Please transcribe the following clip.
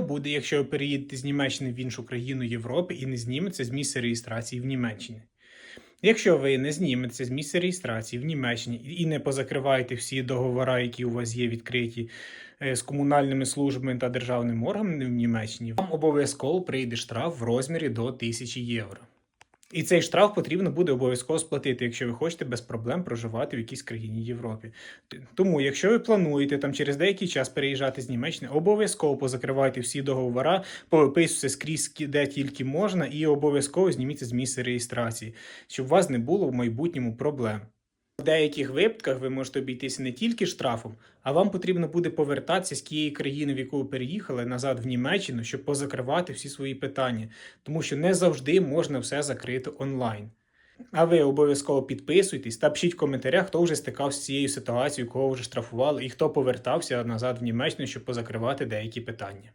Буде, якщо ви переїдете з Німеччини в іншу країну Європи і не зніметься з місця реєстрації в Німеччині? Якщо ви не зніметеся з місця реєстрації в Німеччині і не позакриваєте всі договори, які у вас є відкриті е, з комунальними службами та державними органами в Німеччині, вам обов'язково прийде штраф в розмірі до 1000 євро. І цей штраф потрібно буде обов'язково сплатити, якщо ви хочете без проблем проживати в якійсь країні Європі. Тому, якщо ви плануєте там через деякий час переїжджати з Німеччини, обов'язково позакривайте всі договори, повиписуйте скрізь, де тільки можна, і обов'язково зніміться з місця реєстрації, щоб у вас не було в майбутньому проблем. В деяких випадках ви можете обійтися не тільки штрафом, а вам потрібно буде повертатися з тієї країни, в яку ви переїхали, назад в Німеччину, щоб позакривати всі свої питання, тому що не завжди можна все закрити онлайн. А ви обов'язково підписуйтесь та пишіть в коментарях, хто вже стикався з цією ситуацією, кого вже штрафували, і хто повертався назад в Німеччину, щоб позакривати деякі питання.